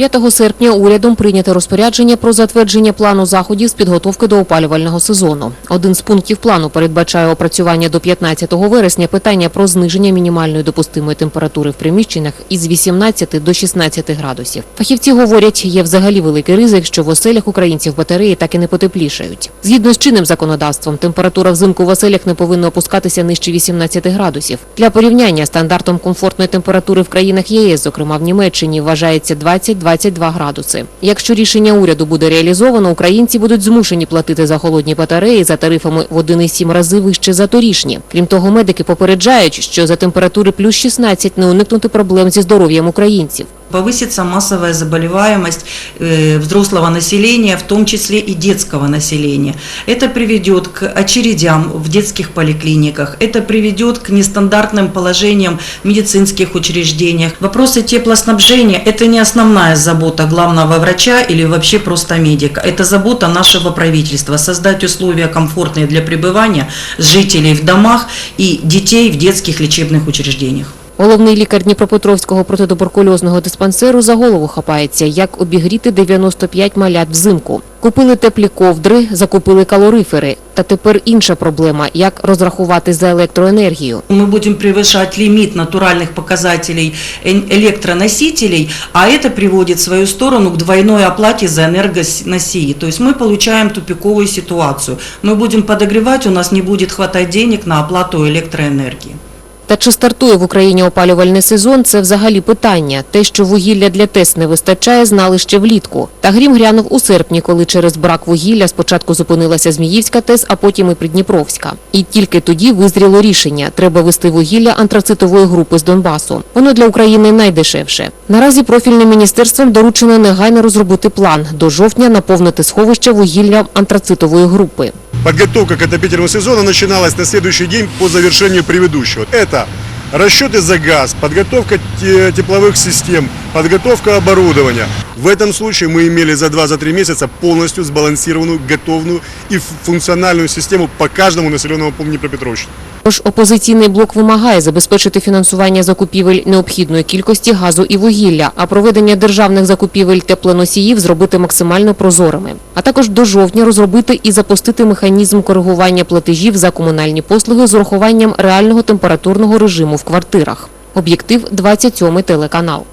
5 серпня урядом прийнято розпорядження про затвердження плану заходів з підготовки до опалювального сезону. Один з пунктів плану передбачає опрацювання до 15 вересня питання про зниження мінімальної допустимої температури в приміщеннях із 18 до 16 градусів. Фахівці говорять, є взагалі великий ризик, що в оселях українців батареї так і не потеплішають. Згідно з чинним законодавством, температура взимку в оселях не повинна опускатися нижче 18 градусів. Для порівняння стандартом комфортної температури в країнах єС, зокрема в Німеччині, вважається 20-22 градуси. Якщо рішення уряду буде реалізовано, українці будуть змушені платити за холодні батареї за тарифами в 1,7 рази вище за торішні. Крім того, медики попереджають, що за температури плюс 16 не уникнути проблем зі здоров'ям українців. Повысится массовая заболеваемость э, взрослого населения, в том числе и детского населения. Это приведет к очередям в детских поликлиниках, это приведет к нестандартным положениям в медицинских учреждениях. Вопросы теплоснабжения – это не основная забота главного врача или вообще просто медика. Это забота нашего правительства – создать условия комфортные для пребывания жителей в домах и детей в детских лечебных учреждениях. Головний лікар Дніпропетровського протитуберкульозного диспансеру за голову хапається, як обігріти 95 малят взимку. Купили теплі ковдри, закупили калорифери. Та тепер інша проблема – як розрахувати за електроенергію. Мы будем превышать лимит натуральных показателей эн- электроносителей, а это приводит в свою сторону к двойной оплате за энергоносии. То есть мы получаем тупиковую ситуацию. Мы будем подогревать, у нас не будет хватать денег на оплату электроэнергии. Та чи стартує в Україні опалювальний сезон – це взагалі питання. Те, що вугілля для ТЕС не вистачає, знали ще влітку. Та грім грянув у серпні, коли через брак вугілля спочатку зупинилася Зміївська ТЕС, а потім і Придніпровська. І тільки тоді визріло рішення – треба вести вугілля антрацитової групи з Донбасу. Воно для України найдешевше. Наразі профільним міністерством доручено негайно розробити план – до жовтня наповнити сховище вугіллям антрацитової групи. Подготовка к отопительному сезону начиналась на следующий день по завершению предыдущего. Это расчеты за газ, подготовка те- тепловых систем, подготовка оборудования. В этом случае мы имели за 2-3 месяца полностью сбалансированную, готовную и ф- функциональную систему по каждому населенному пункту Днепропетровщины. Тож опозиційний блок вимагає забезпечити фінансування закупівель необхідної кількості газу і вугілля, а проведення державних закупівель теплоносіїв зробити максимально прозорими. А також до жовтня розробити і запустити механізм коригування платежів за комунальні послуги з урахуванням реального температурного режиму в квартирах. Об'єктив 27 телеканал.